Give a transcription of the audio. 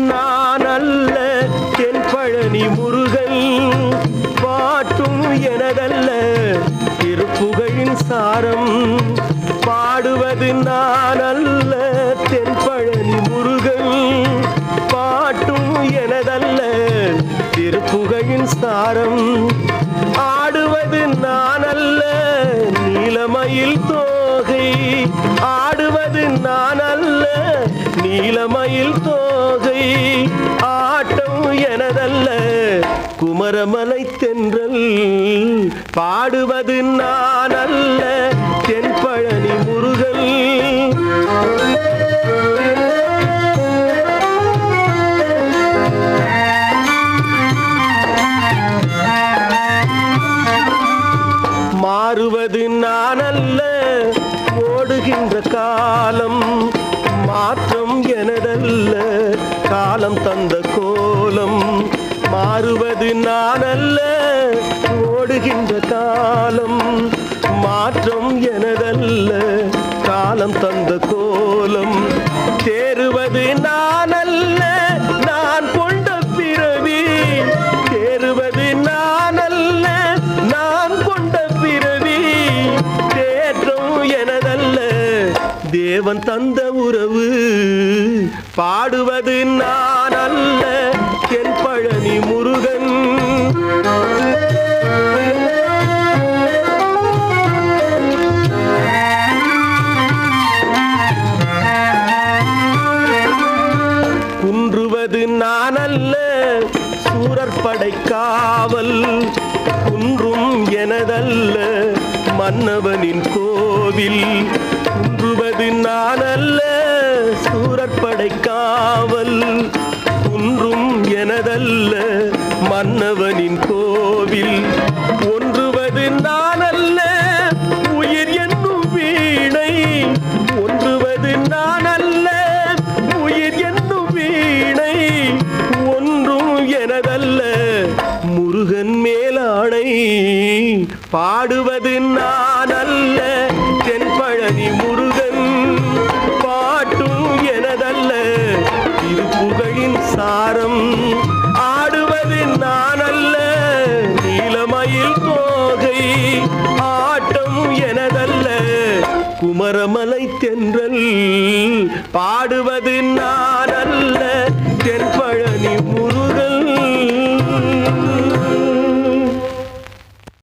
நான் அல்ல தென் பழனி முருகன். பாட்டும் எனதல்ல திருப்புகழின் சாரம். பாடுவது நான் அல்ல தென் பழனி முருகன். பாட்டும் எனதல்ல திருப்புகழின் சாரம். ஆடுவது நான் அல்ல நீலமயில் தோகை. ஆடுவது நான் அல்ல நீலமயில் தோ தாமரமலை தென்றல் பாடுவது நான் அல்ல தென்பழனி முருகல் மாறுவது நான் அல்ல ஓடுகின்ற காலம். மாற்றம் எனதல்ல காலம் தந்த கோலம். மாறுவது நான் அல்ல ஓடுகின்ற காலம் மாற்றம் எனதல்ல. காலம் தந்த கோலம் தேறுவது நான் அல்ல நான் கொண்ட பிறவி தேறுவது நான் அல்ல நான் கொண்ட பிறவி தேற்றம் எனதல்ல. தேவன் தந்த உறவு பாடுவது நான் அல்ல என் நான் அல்ல காவல் குன்றும் எனதல்ல மன்னவனின் கோவில். குன்றுவது நான் அல்ல காவல் குன்றும் எனதல்ல மன்னவனின் கோவில். பாடுவது நான் அல்ல தென்பழனி முருகன். பாட்டும் எனதல்ல திருப்புகையின் சாரம். ஆடுவது நான் அல்ல நீலமயில் தோகை. ஆட்டம் எனதல்ல குமரமலை தென்றல். பாடுவது நான் அல்ல